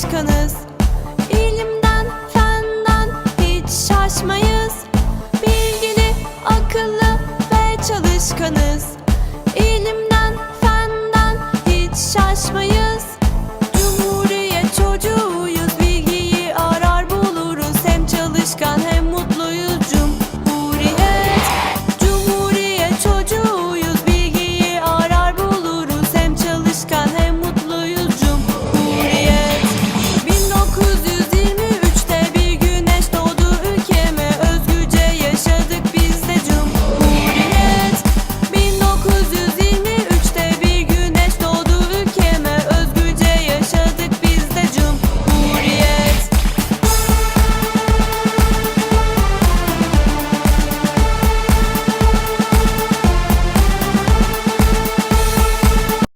aşkınız. İlimden, fenden hiç şaşmayız. Bilgili, akıllı ve çalışkanız. İlim